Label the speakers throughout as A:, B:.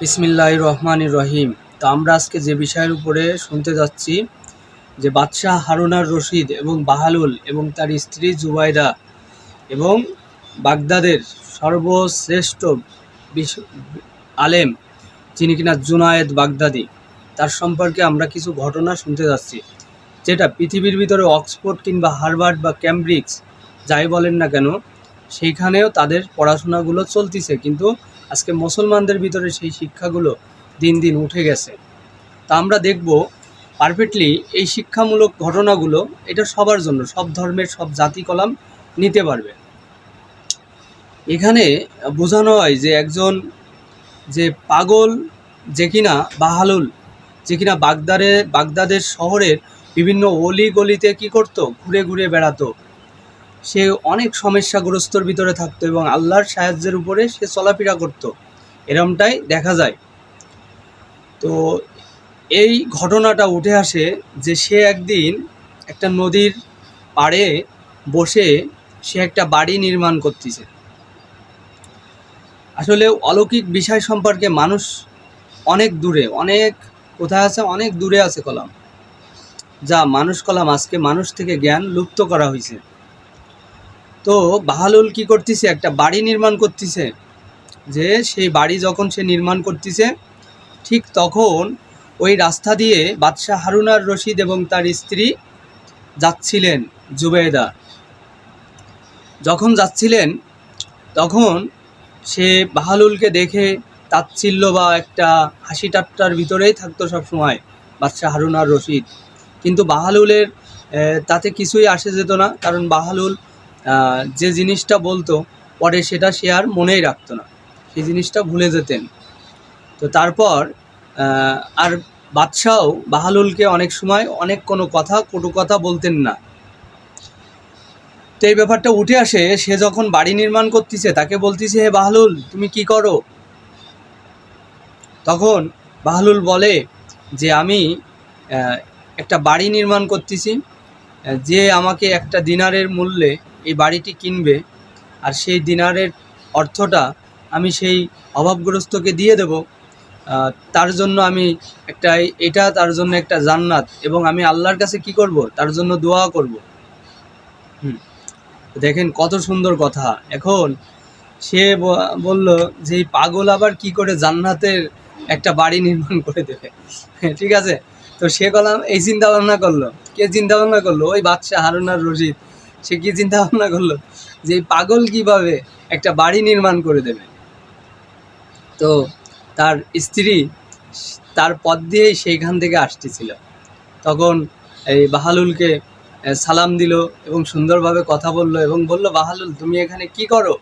A: বিসমিল্লাহ রহমান রহিম তো আমরা আজকে যে বিষয়ের উপরে শুনতে যাচ্ছি, যে বাদশাহ হারুনার রশিদ এবং বাহালুল এবং তার স্ত্রী জুবাইদা এবং বাগদাদের সর্বশ্রেষ্ঠ বিশ- আলেম, যিনি কিনা জুনায়েদ বাগদাদি, তার সম্পর্কে আমরা কিছু ঘটনা শুনতে যাচ্ছি, যেটা পৃথিবীর ভিতরে অক্সফোর্ড কিংবা হার্ভার্ড বা ক্যামব্রিক্স যাই বলেন না কেন, সেইখানেও তাদের পড়াশোনাগুলো চলতিছে। কিন্তু আজকে মুসলমানদের ভিতরে সেই শিক্ষাগুলো দিন দিন উঠে গেছে। তা আমরা দেখব পারফেক্টলি এই শিক্ষামূলক ঘটনাগুলো, এটা সবার জন্য, সব ধর্মের, সব জাতি কলাম নিতে পারবে। এখানে বোঝানো হয় যে একজন যে পাগল, যে কিনা বাহালুল, যে কিনা বাগদারে, বাগদাদের শহরের বিভিন্ন অলি গলিতে কি করত? ঘুরে ঘুরে বেড়াতো। সে অনেক সমস্যাগ্রস্তর ভিতরে থাকতো এবং আল্লাহর সাহায্যের উপরে সে চলাফেরা করত। এরমটাই দেখা যায়। তো এই ঘটনাটা উঠে আসে যে সে একদিন একটা নদীর পাড়ে বসে সে একটা বাড়ি নির্মাণ করতেছে। আসলে অলৌকিক বিষয় সম্পর্কে মানুষ অনেক দূরে, অনেক কোথায় আছে, অনেক দূরে আছে কলাম। যা মানুষ কলাম আজকে মানুষ থেকে জ্ঞান লুপ্ত করা হয়েছে। তো বাহালুল কি করতেছে? একটা বাড়ি নির্মাণ করতেছে। যে সেই বাড়ি যখন সে নির্মাণ করতেছে, ঠিক তখন ওই রাস্তা দিয়ে বাদশাহ হারুনার রশিদ এবং তার স্ত্রী যাচ্ছিলেন জুবেদা। যখন যাচ্ছিলেন, তখন সে বাহালুলকে দেখে তাচ্ছিল্য বা একটা হাসি ঠাট্টার ভিতরেই থাকতো সবসময় বাদশাহ হারুনার রশিদ। কিন্তু বাহালুলের তাতে কিছুই আসে যেত না, কারণ বাহালুল যে জিনিসটা বলতো, পরে সেটা সে আর মনেই রাখতো না। সেই জিনিসটা ভুলে যেতেন। তো তারপর আর বাদশাও বাহালুলকে অনেক সময় অনেক কোনো কথা, কটু কথা বলতেন না। তো এই ব্যাপারটা উঠে আসে, সে যখন বাড়ি নির্মাণ করতেছে, তাকে বলতেছে, হে বাহলুল, তুমি কি করো? তখন বাহলুল বলে যে, আমি একটা বাড়ি নির্মাণ করতেছি। যে আমাকে একটা দিনারের মূল্যে এই বাড়িটি কিনবে আর সেই দিনারের অর্থটা আমি সেই অভাবগ্রস্তকে দিয়ে দেব। তার জন্য আমি একটা, এটা তার জন্য একটা জান্নাত এবং আমি আল্লাহর কাছে কি করব? তার জন্য দোয়া করব। হুম। দেখেন কত সুন্দর কথা। এখন সে বলল যে এই পাগল আবার কি করে জান্নাতের একটা বাড়ি নির্মাণ করে দেবে? ঠিক আছে? তো সে কলাম, এই চিন্তা ভাবনা করল। কে চিন্তা ভাবনা করল? ওই বাদশাহ হারুনার রশিদ। সে কি চিন্তা ভাবনা করল? যে পাগল কীভাবে একটা বাড়ি নির্মাণ করে দেবে? তো তার স্ত্রী তার পথ দিয়েই সেইখান থেকে আসতেছিল। তখন এই বাহালুলকে সালাম দিল এবং সুন্দরভাবে কথা বলল এবং বলল, বাহালুল, তুমি এখানে কি করো?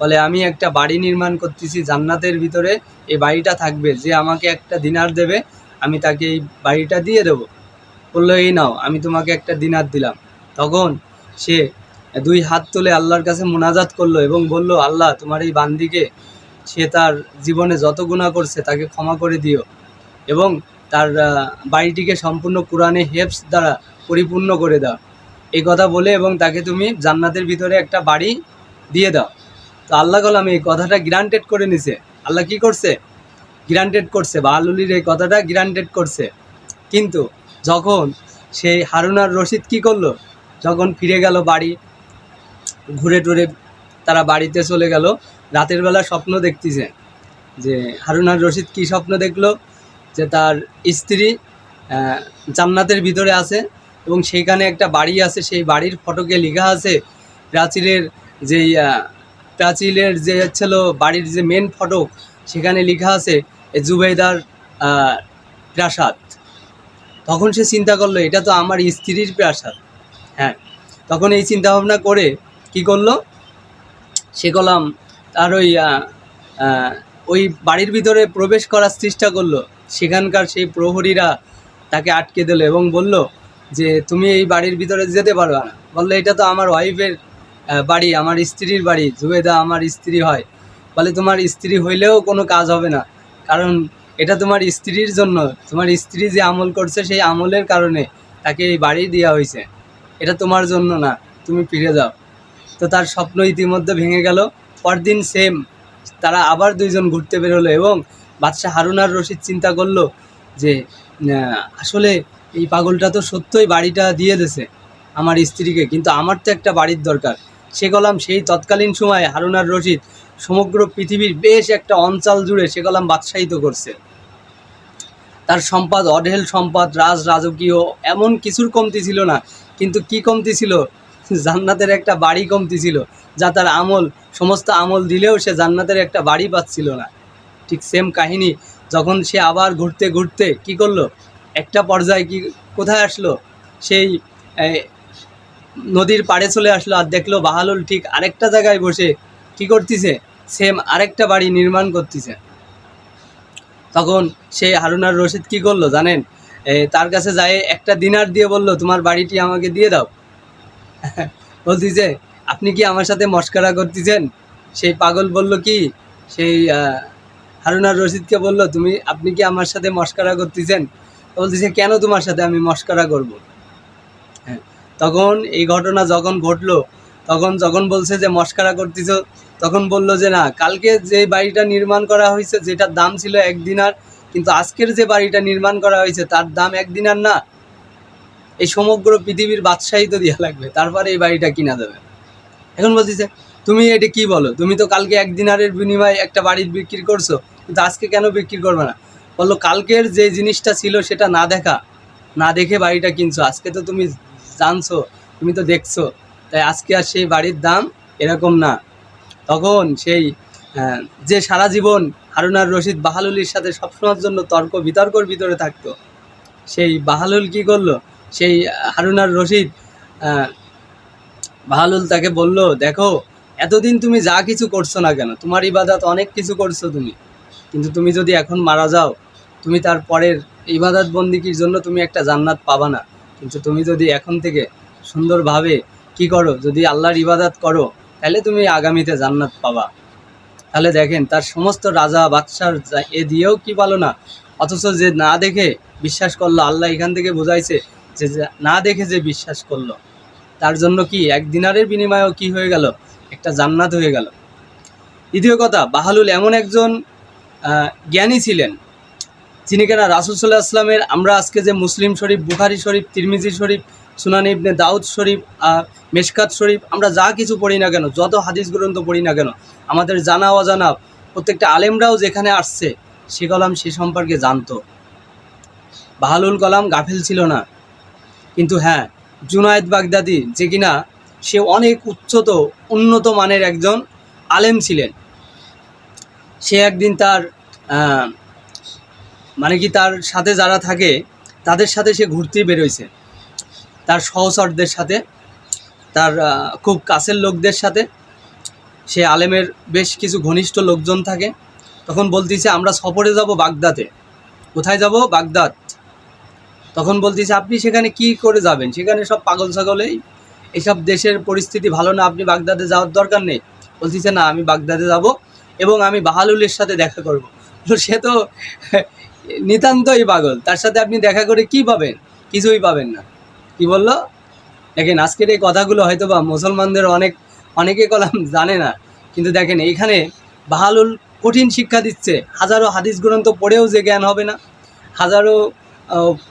A: বলে, আমি একটা বাড়ি নির্মাণ করতেছি জান্নাতের ভিতরে। এই বাড়িটা থাকবে। যে আমাকে একটা দিনার দেবে, আমি তাকে এই বাড়িটা দিয়ে দেব। বলল, এই নাও, আমি তোমাকে একটা দিনার দিলাম। তখন সে দুই হাত তুলে আল্লাহর কাছে মোনাজাত করল এবং বলল, আল্লাহ, তোমার এই বান্দিকে সে তার জীবনে যত গুণা করছে তাকে ক্ষমা করে দিও এবং তার বাড়িটিকে সম্পূর্ণ কোরআনে হেফস দ্বারা পরিপূর্ণ করে দাও। এই কথা বলে এবং তাকে তুমি জান্নাতের ভিতরে একটা বাড়ি দিয়ে দাও। তো আল্লাহ কলাম এই কথাটা গ্রান্টেড করে নিছে। আল্লাহ কি করছে? গ্রান্টেড করছে। বা আলুলির এই কথাটা গ্রান্টেড করছে। কিন্তু যখন সেই হারুনার রশিদ কি করল? যখন ফিরে গেল বাড়ি, ঘুরে টুরে তারা বাড়িতে চলে গেল, রাতের বেলা স্বপ্ন দেখতেছে যে হারুনার রশিদ কি স্বপ্ন দেখল? যে তার স্ত্রী জান্নাতের ভিতরে আছে এবং সেইখানে একটা বাড়ি আছে, সেই বাড়ির ফটোকে লেখা আছে, প্রাচীরের যেই প্রাচীরের যে ছিল বাড়ির যে মেন ফটক, সেখানে লেখা আছে জুবেদার প্রাসাদ। তখন সে চিন্তা করল, এটা তো আমার স্ত্রীর প্রাসাদ। হ্যাঁ। তখন এই চিন্তা ভাবনা করে কি করল? সে কলাম তার ওই ওই বাড়ির ভিতরে প্রবেশ করার চেষ্টা করল। সেখানকার সেই প্রহরীরা তাকে আটকে দিল এবং বলল যে, তুমি এই বাড়ির ভিতরে যেতে পারবে না। বলল, এটা তো আমার ওয়াইফের বাড়ি, আমার স্ত্রীর বাড়ি। জুবেদা আমার স্ত্রী হয়। বলে, তোমার স্ত্রী হইলেও কোনো কাজ হবে না। কারণ এটা তোমার স্ত্রীর জন্য। তোমার স্ত্রী যে আমল করছে, সেই আমলের কারণে তাকে এই বাড়ি দেওয়া হয়েছে এটা তোমার জন্য না, তুমি ফিরে যাও। তো তার স্বপ্ন ইতিমধ্যে ভেঙে গেল। পরদিন সেম তারা আবার দুইজন ঘুরতে বেরোলো এবং বাদশাহ হারুনার রশিদ চিন্তা করল যে আসলে এই পাগলটা তো সত্যই বাড়িটা দিয়ে দেছে আমার স্ত্রীকে, কিন্তু আমার তো একটা বাড়ির দরকার। সে কলাম সেই তৎকালীন সময়ে হারুনার রশিদ সমগ্র পৃথিবীর বেশ একটা অঞ্চল জুড়ে সে কলাম বাদশাহিত করছে। তার সম্পদ, অঢেল সম্পদ, রাজ, রাজকীয় এমন কিছুর কমতি ছিল না কিন্তু কি কমতি ছিল? জান্নাতের একটা বাড়ি কমতি ছিল, যা তার আমল, সমস্ত আমল দিলেও সে জান্নাতের একটা বাড়ি পাচ্ছিল না। ঠিক সেম কাহিনী, যখন সে আবার ঘুরতে ঘুরতে কি করল? একটা পর্যায়ে কি, কোথায় আসলো? সেই নদীর পাড়ে চলে আসলো আর দেখল বাহালুল ঠিক আরেকটা জায়গায় বসে কি করতেছে? সেম আরেকটা বাড়ি নির্মাণ করতেছে। তখন সেই হারুনার রশিদ কি করল জানেন? তার কাছে যায়, একটা দিনার দিয়ে বলল, তোমার বাড়িটি আমাকে দিয়ে দাও। বলতেছে, আপনি কি আমার সাথে মস্করা করতেছেন? সেই পাগল বলল, কি? সেই হারুনার রশিদকে বলল, তুমি, আপনি কি আমার সাথে মস্করা করতেছেন? বলতেছে, কেন তোমার সাথে আমি মস্করা করব? হ্যাঁ তখন এই ঘটনা যখন ঘটলো, তখন যখন বলছে যে, মস্করা করতেছ? তখন বলল যে, না, কালকে যে বাড়িটা নির্মাণ করা হয়েছে, যেটার দাম ছিল এক দিনার কিন্তু আজকের যে বাড়িটা নির্মাণ করা হয়েছে, তার দাম একদিন আর না। এই সমগ্র পৃথিবীর বাদশাহী তো দেওয়া লাগবে, তারপরে এই বাড়িটা কিনা দেবে এখন বলতেছে, তুমি এটা কি বলো? তুমি তো কালকে এক দিনারের বিনিময়ে একটা বাড়ি বিক্রি করছ, কিন্তু আজকে কেন বিক্রি করবে না? বলল, কালকের যে জিনিসটা ছিল সেটা না দেখা, না দেখে বাড়িটা কিনছো। আজকে তো তুমি জানছো, তুমি তো দেখছ। তাই আজকে আর সেই বাড়ির দাম এরকম না। তখন সেই যে সারা জীবন হারুনার রশিদ বাহালুলির সাথে সবসময়ের জন্য তর্ক, বিতর্কর ভিতরে থাকতো। সেই বাহালুল কি করল? সেই হারুনার রশিদ বাহালুল তাকে বলল, দেখো, এতদিন তুমি যা কিছু করছ না কেন, তোমার ইবাদত অনেক কিছু করছ তুমি। কিন্তু তুমি যদি এখন মারা যাও, তুমি তার পরের ইবাদত বন্দিকির জন্য তুমি একটা জান্নাত পাবা না। কিন্তু তুমি যদি এখন থেকে সুন্দরভাবে কি করো, যদি আল্লাহর ইবাদত করো, তাহলে তুমি আগামীতে জান্নাত পাবা। তাহলে দেখেন, তার সমস্ত রাজা বাদশার এ দিয়েও কি পালো না? অথচ যে না দেখে বিশ্বাস করল, আল্লাহ এখান থেকে বোঝাইছে যে না দেখে যে বিশ্বাস করল। তার জন্য কি এক দিনারের বিনিময়েও কি হয়ে গেল? একটা জান্নাত হয়ে গেল। দ্বিতীয় কথা, বাহালুল এমন একজন জ্ঞানী ছিলেন, যিনি কেনা রাসুলসাল্লাহ আসলামের আমরা আজকে যে মুসলিম শরীফ, বুখারি শরীফ, তিরমিজি শরীফ সুনানি ইবনে দাউদ শরীফ মেশকাত শরীফ, আমরা যা কিছু পড়ি না কেন, যত হাদিস গ্রন্থ পড়ি না কেন, আমাদের জানা অজানা প্রত্যেকটা আলেমরাও যেখানে আসছে, সে কলাম সে সম্পর্কে জানতো। বাহালুল কলাম গাফিল ছিল না। কিন্তু হ্যাঁ জুনায়েদ বাগদাদি যে কিনা, সে অনেক উচ্চত, উন্নত মানের একজন আলেম ছিলেন। সে একদিন তার মানে কি তার সাথে যারা থাকে, তাদের সাথে সে ঘুরতে বেরোইছে। তার সহচরদের সাথে, তার খুব কাছের লোকদের সাথে। সে আলেমের বেশ কিছু ঘনিষ্ঠ লোকজন থাকে। তখন বলতেছে, আমরা সফরে যাব বাগদাতে কোথায় যাব? বাগদাদ। তখন বলতেছে, আপনি সেখানে কি করে যাবেন? সেখানে সব পাগল ছাগলেই এসব দেশের পরিস্থিতি ভালো না। আপনি বাগদাদে যাওয়ার দরকার নেই। বলতেছে, না, আমি বাগদাদে যাব এবং আমি বাহালুলের সাথে দেখা করব। সে তো নিতান্তই পাগল। তার সাথে আপনি দেখা করে কি পাবেন? কিছুই পাবেন না। কি বলল? দেখেন, আজকের এই কথাগুলো হয়তো বা মুসলমানদের অনেক অনেকে কলাম জানে না। কিন্তু দেখেন, এইখানে বাহালুল কঠিন শিক্ষা দিচ্ছে। হাজারো হাদিস গ্রন্থ পড়েও যে জ্ঞান হবে না। হাজারো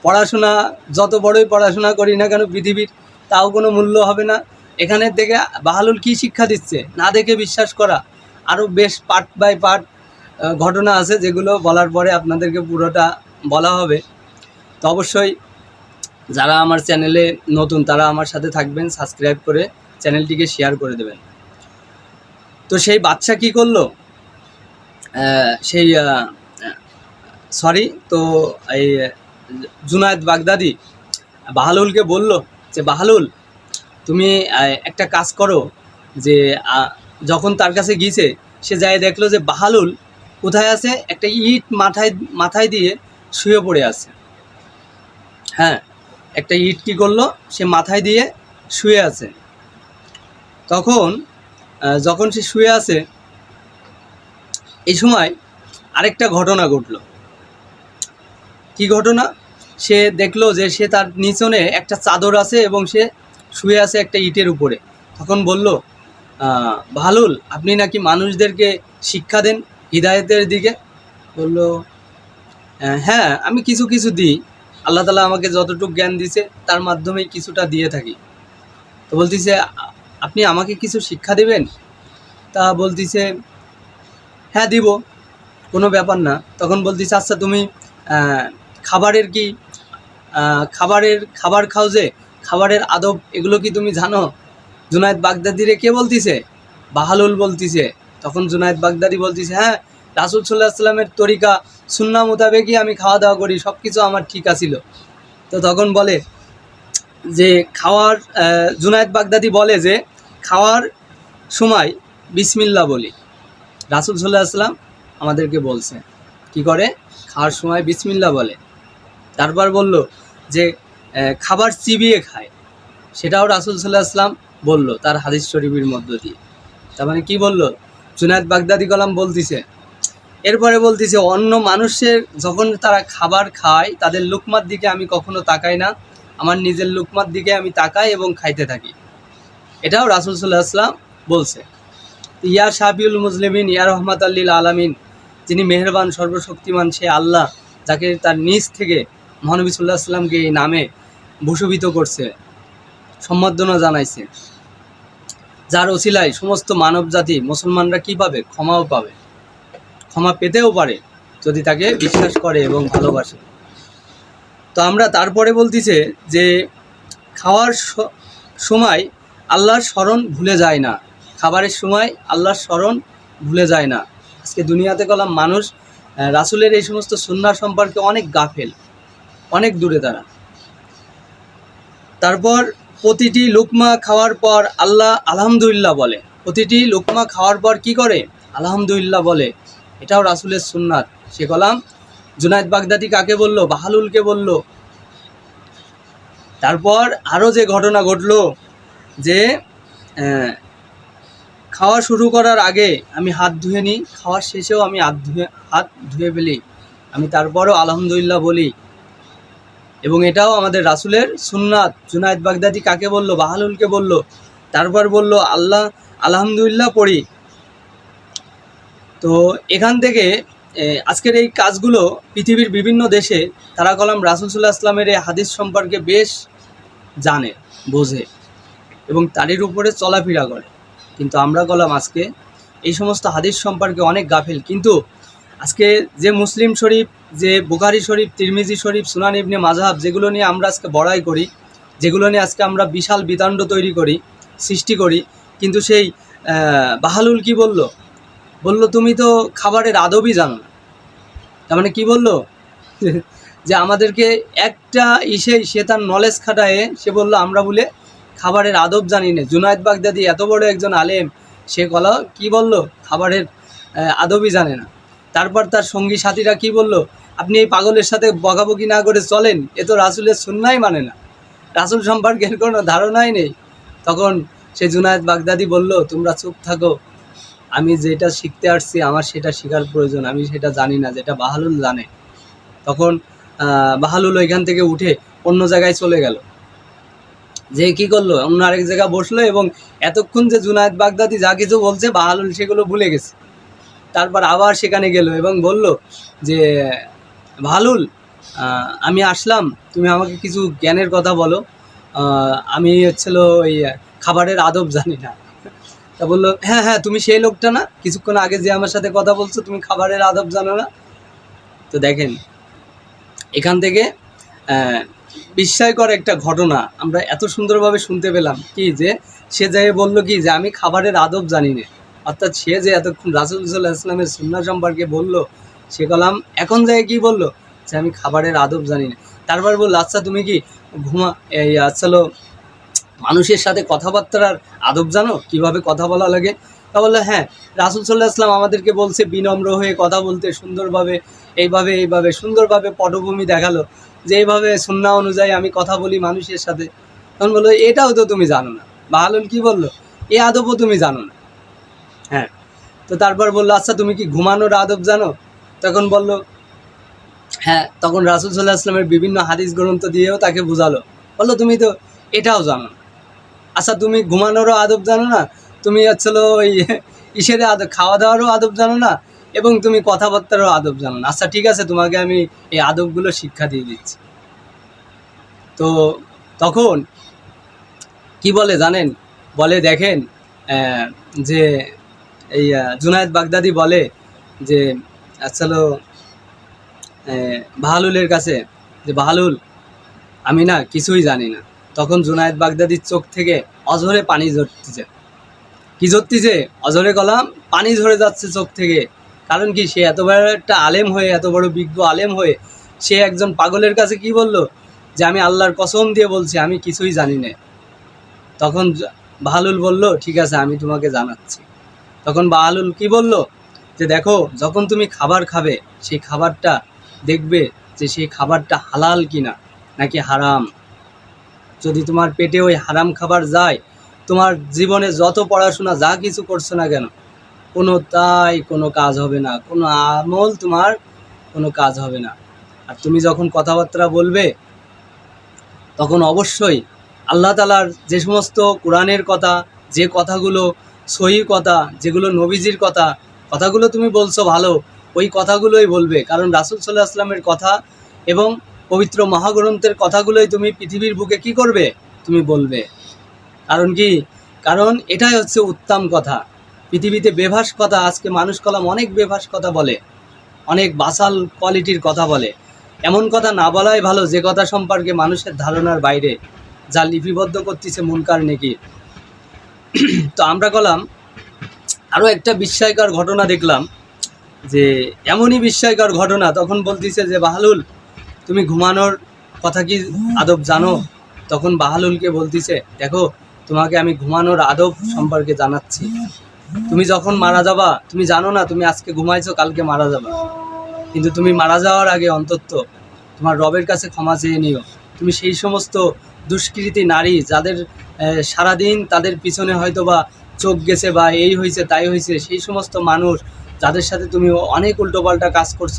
A: পড়াশোনা, যত বড়ই পড়াশোনা করি না কেন পৃথিবীর, তাও কোনো মূল্য হবে না। এখানে থেকে বাহালুল কি শিক্ষা দিচ্ছে? না দেখে বিশ্বাস করা। আরও বেশ পার্ট বাই পার্ট ঘটনা আছে যেগুলো বলার পরে আপনাদেরকে পুরোটা বলা হবে। তো অবশ্যই যারা আমার চ্যানেলে নতুন, তারা আমার সাথে থাকবেন সাবস্ক্রাইব করে চ্যানেলটিকে শেয়ার করে দেবেন। তো সেই বাচ্চা কি করল? সেই সরি তো এই, জুনায়েদ বাগদাদি বাহালুলকে বলল যে, বাহালুল, তুমি একটা কাজ করো যে যখন তার কাছে গিয়েছে, সে যায় দেখল যে, বাহালুল কোথায় আছে? একটা ইট মাথায় মাথায় দিয়ে শুয়ে পড়ে আছে। হ্যাঁ একটা ইট কী করল? সে মাথায় দিয়ে শুয়ে আছে। তখন যখন সে শুয়ে আছে এই সময় আরেকটা ঘটনা ঘটলো। কি ঘটনা? সে দেখল যে সে তার নিচনে একটা চাদর আছে এবং সে শুয়ে আছে একটা ইটের উপরে। তখন বলল ভালুল আপনি নাকি মানুষদেরকে শিক্ষা দেন হৃদায়তের দিকে? বলল "আহ, হ্যাঁ আমি কিছু কিছু দিই। আল্লাহ তালা আমাকে যতটুকু জ্ঞান দিছে তার মাধ্যমে কিছুটা দিয়ে থাকি। তো বলতিছে "আ- আপনি আমাকে কিছু শিক্ষা দেবেন? তা বলতিছে হ্যাঁ দিব। কোনো ব্যাপার না। তখন বলতিছে আচ্ছা তুমি খাবারের কি খাবারের, খাবার খাও যে, খাবারের আদব, এগুলো কি তুমি জানো? জুনায়েদ বাগদাদিরে কে বলতিছে? বাহালুল বলতিছে। তখন জুনায়েদ বাগদাদি বলতিছে হ্যাঁ রাসুল সাল্লাহ আসলামের তরিকা সুন্না মোতাবেকই আমি খাওয়া দাওয়া করি সব কিছু আমার ঠিক আছিল। তো তখন বলে যে, খাওয়ার জুনায়েদ বাগদাদি বলে যে, খাওয়ার সময় বিসমিল্লা বলি। রাসুল সাল্লাহ আসলাম আমাদেরকে বলছে, কি করে? খাওয়ার সময় বিসমিল্লা বলে। তারপর বলল যে খাবার চিবিয়ে খায়। সেটাও রাসুল সাল্লাহ আসলাম বলল, তার হাদিস শরীফের মধ্য দিয়ে। তার মানে কি বলল? জুনায়দ বাগদাদি কলাম বলতিছে এরপরে বলতিছে, অন্য মানুষের যখন তারা খাবার খায়, তাদের লুকমার দিকে আমি কখনো তাকাই না। আমার নিজের লুকমার দিকে আমি তাকাই এবং খাইতে থাকি। এটাও রাসুল সাল্লাহ আসলাম বলছে। ইয়া শাবিউল মুসলিমিন, ইয়া রহমাত আল্লিল আলামিন, যিনি মেহেরবান, সর্বশক্তিমান, সে আল্লাহ, যাকে তার নিজ থেকে মহানবী সাল্লাহ আসলামকে এই নামে ভূষিত করছে, সম্বর্ধনা জানাইছে। যার ওসিলায় সমস্ত মানব জাতি মুসলমানরা কি পাবে? ক্ষমাও পাবে। ক্ষমা পেতেও পারে যদি তাকে বিশ্বাস করে এবং ভালোবাসে। তো আমরা তারপরে বলতেছে যে, খাওয়ার সময় আল্লাহর স্মরণ ভুলে যায় না। খাবারের সময় আল্লাহর স্মরণ ভুলে যায় না। আজকে দুনিয়াতে কলাম মানুষ রাসূলের এই সমস্ত সুন্না সম্পর্কে অনেক গাফেল, অনেক দূরে তারা। তারপর প্রতিটি লুকমা খাওয়ার পর আল্লাহ আলহামদুলিল্লাহ বলে। প্রতিটি লুকমা খাওয়ার পর কি করে? আলহামদুলিল্লাহ বলে। এটাও রাসূলের সুন্নাত। সে কলাম জুনায়দ বাগদাদি কাকে বলল? বাহালুলকে বলল। তারপর আরও যে ঘটনা ঘটলো, যে খাওয়া শুরু করার আগে আমি হাত ধুয়ে নিই খাওয়ার শেষেও আমি হাত ধুয়ে হাত ধুয়ে ফেলি। আমি তারপরও আলহামদুলিল্লাহ বলি। এবং এটাও আমাদের রাসূলের সুন্নাত। জুনায়দ বাগদাদি কাকে বলল? বাহালুলকে বলল। তারপর বলল, আল্লাহ, আলহামদুলিল্লাহ পড়ি। তো এখান থেকে আজকের এই কাজগুলো পৃথিবীর বিভিন্ন দেশে তারা কলাম রাসুল সাল্লাহ আসলামের এই হাদিস সম্পর্কে বেশ জানে, বোঝে এবং তারই উপরে চলাফেরা করে। কিন্তু আমরা কলাম আজকে এই সমস্ত হাদিস সম্পর্কে অনেক গাফিল। কিন্তু আজকে যে মুসলিম শরীফ, যে বুখারি শরীফ, তিরমিজি শরীফ, সুনান ইবনে মাজাহাব যেগুলো নিয়ে আমরা আজকে বড়াই করি, যেগুলো নিয়ে আজকে আমরা বিশাল বিতাণ্ড তৈরি করি, সৃষ্টি করি, কিন্তু সেই বাহালুল কি বলল? বলল, তুমি তো খাবারের আদবই জানো না। তার মানে কি বলল? যে আমাদেরকে একটা ইসেই সে তার নলেজ খাটায়ে সে বলল, আমরা বলে খাবারের আদব জানি না। জুনায়দ বাগদাদি, এত বড় একজন আলেম, সে কলা কি বলল? খাবারের আদবই জানে না। তারপর তার সঙ্গী সাথীরা কি বলল? আপনি এই পাগলের সাথে বকাবকি না করে চলেন, এ তো রাসুলের সুন্নাই মানে না। রাসুল সম্পর্কে কোনো ধারণাই নেই। তখন সে জুনায়দ বাগদাদি বলল, তোমরা চুপ থাকো আমি যেটা শিখতে আসছি, আমার সেটা শেখার প্রয়োজন। আমি সেটা জানি না, যেটা বাহালুল জানে। তখন বাহালুল ওইখান থেকে উঠে অন্য জায়গায় চলে গেল। যে কি করল? অন্য আরেক জায়গায় বসল এবং এতক্ষণ যে জুনায়দ বাগদাদি যা কিছু বলছে বাহালুল সেগুলো ভুলে গেছে। তারপর আবার সেখানে গেল এবং বলল যে ভালুল আমি আসলাম, তুমি আমাকে কিছু জ্ঞানের কথা বলো। আমি হচ্ছিল ওই খাবারের আদব জানি না। তা বলল হ্যাঁ হ্যাঁ তুমি সেই লোকটা না, কিছুক্ষণ আগে যে আমার সাথে কথা বলছো, তুমি খাবারের আদব জানো না। তো দেখেন, এখান থেকে বিস্ময়কর একটা ঘটনা আমরা এত সুন্দরভাবে শুনতে পেলাম। কি যে, সে যাই বলল কি যে, আমি খাবারের আদব জানি না। অর্থাৎ সে যে এতক্ষণ রাসুল সাল্লাহ ইসলামের সুন্না সম্পর্কে বলল, সে কলাম এখন যায় কি বলল? যে, আমি খাবারের আদব জানি না। তারপর বলল আচ্ছা তুমি কি ঘুমা, এই আসলো মানুষের সাথে কথাবার্তার আদব জানো? কীভাবে কথা বলা লাগে? তা বলল হ্যাঁ রাসুল সাল্লাহ আসলাম আমাদেরকে বলছে, বিনম্র হয়ে কথা বলতে সুন্দরভাবে, এইভাবে এইভাবে, সুন্দরভাবে পটভূমি দেখাল। যে এইভাবে সুন্না অনুযায়ী আমি কথা বলি মানুষের সাথে। তখন বলল, এটাও তো তুমি জানো না। বাহালুল কি বলল, এ আদবও তুমি জানো না। হ্যাঁ তো তারপর বলল আচ্ছা তুমি কি ঘুমানোর আদব জানো? তখন বলল হ্যাঁ তখন রাসুল সাল্লাহ আসলামের বিভিন্ন হাদিস গ্রন্থ দিয়েও তাকে বোঝালো। বলল, তুমি তো এটাও জানো না। আচ্ছা তুমি ঘুমানোরও আদব জানো না, তুমি হচ্ছিল ওই ইসের আদব খাওয়া দাওয়ারও আদব জানো না, এবং তুমি কথাবার্তারও আদব জানো না। আচ্ছা ঠিক আছে, তোমাকে আমি এই আদবগুলো শিক্ষা দিয়ে দিচ্ছি। তো তখন কি বলে জানেন? বলে দেখেন যে এই জুনায়েদ বাগদাদি বলে যে আসলে বাহালুলের কাছে, যে বাহালুল, আমি না কিছুই জানি না। তখন জুনায়েদ বাগদাদির চোখ থেকে অঝরে পানি ঝরতেছে। কি ঝরতেছে? অঝরে কলাম, পানি ঝরে যাচ্ছে চোখ থেকে। কারণ কি? সে এত বড় একটা আলেম হয়ে, এত বড় বিজ্ঞ আলেম হয়ে, সে একজন পাগলের কাছে কি বলল? যে আমি আল্লাহর কসম দিয়ে বলছি, আমি কিছুই জানি না। তখন বাহালুল বলল, ঠিক আছে, আমি তোমাকে জানাচ্ছি। তখন বাহালুল কি বলল? যে দেখো, যখন তুমি খাবার খাবে, সেই খাবারটা দেখবে যে সেই খাবারটা হালাল কিনা, নাকি হারাম। যদি তোমার পেটে ওই হারাম খাবার যায়, তোমার জীবনে যত পড়াশোনা যা কিছু করছ না কেন, কোনো তাই কোনো কাজ হবে না, কোনো আমল তোমার কোনো কাজ হবে না। আর তুমি যখন কথাবার্তা বলবে, তখন অবশ্যই আল্লাহ তালার যে সমস্ত কোরআনের কথা, যে কথাগুলো সহি কথা, যেগুলো নবীজির কথা, কথাগুলো তুমি বলছো ভালো, ওই কথাগুলোই বলবে। কারণ রাসুল সাল্লাহ আসলামের কথা এবং পবিত্র মহাগ্রন্থের কথাগুলোই তুমি পৃথিবীর বুকে কি করবে? তুমি বলবে। কারণ কি? কারণ এটাই হচ্ছে উত্তম কথা। পৃথিবীতে বেভাস কথা, আজকে মানুষ কলাম অনেক বেভাস কথা বলে, অনেক বাসাল কোয়ালিটির কথা বলে। এমন কথা না বলাই ভালো, যে কথা সম্পর্কে মানুষের ধারণার বাইরে, যা লিপিবদ্ধ করতেছে মুনকার নেকি তো আমরা কলাম আরও একটা বিস্ময়কর ঘটনা দেখলাম, যে এমনই বিস্ময়কর ঘটনা, তখন বলতেছে যে বাহালুল তুমি ঘুমানোর কথা কি আদব জানো? তখন বাহালুলকে বলতিছে, দেখো, তোমাকে আমি ঘুমানোর আদব সম্পর্কে জানাচ্ছি। তুমি যখন মারা যাবা, তুমি জানো না তুমি আজকে ঘুমাইছো, কালকে মারা যাবা। কিন্তু তুমি মারা যাওয়ার আগে অন্তত তোমার রবের কাছে ক্ষমা চেয়ে নিও। তুমি সেই সমস্ত দুষ্কৃতী নারী যাদের সারাদিন তাদের পিছনে হয়তো বা চোখ গেছে বা এই হয়েছে তাই হয়েছে সেই সমস্ত মানুষ যাদের সাথে তুমি অনেক উল্টোপাল্টা কাজ করছ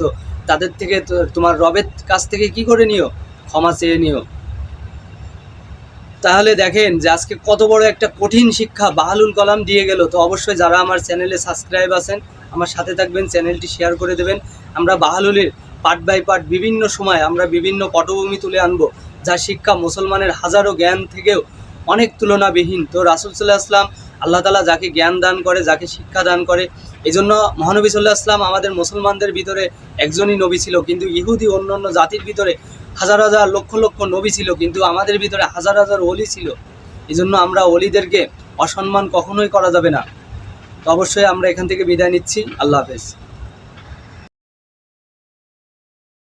A: তাদের থেকে তোমার রবের কাছ থেকে কি করে নিও? ক্ষমা চেয়ে নিও। তাহলে দেখেন যে আজকে কত বড় একটা কঠিন শিক্ষা বাহালুল কলাম দিয়ে গেল। তো অবশ্যই যারা আমার চ্যানেলে সাবস্ক্রাইব আছেন, আমার সাথে থাকবেন, চ্যানেলটি শেয়ার করে দেবেন। আমরা বাহালুলের পার্ট বাই পার্ট বিভিন্ন সময় আমরা বিভিন্ন পটভূমি তুলে আনব, যা শিক্ষা মুসলমানের হাজারো জ্ঞান থেকেও অনেক তুলনাবিহীন। তো রাসুল সাল্লাহ আসলাম আল্লাহ তালা যাকে জ্ঞান দান করে, যাকে শিক্ষা দান করে এই জন্য মহানবী সাল্লাহ আসলাম আমাদের মুসলমানদের ভিতরে একজনই নবী ছিল, কিন্তু ইহুদি অন্য অন্য জাতির ভিতরে হাজার হাজার লক্ষ লক্ষ নবী ছিল, কিন্তু আমাদের ভিতরে হাজার হাজার অলি ছিল। এই জন্য আমরা অলিদেরকে অসম্মান কখনোই করা যাবে না। তো অবশ্যই আমরা এখান থেকে বিদায় নিচ্ছি। আল্লাহ হাফেজ।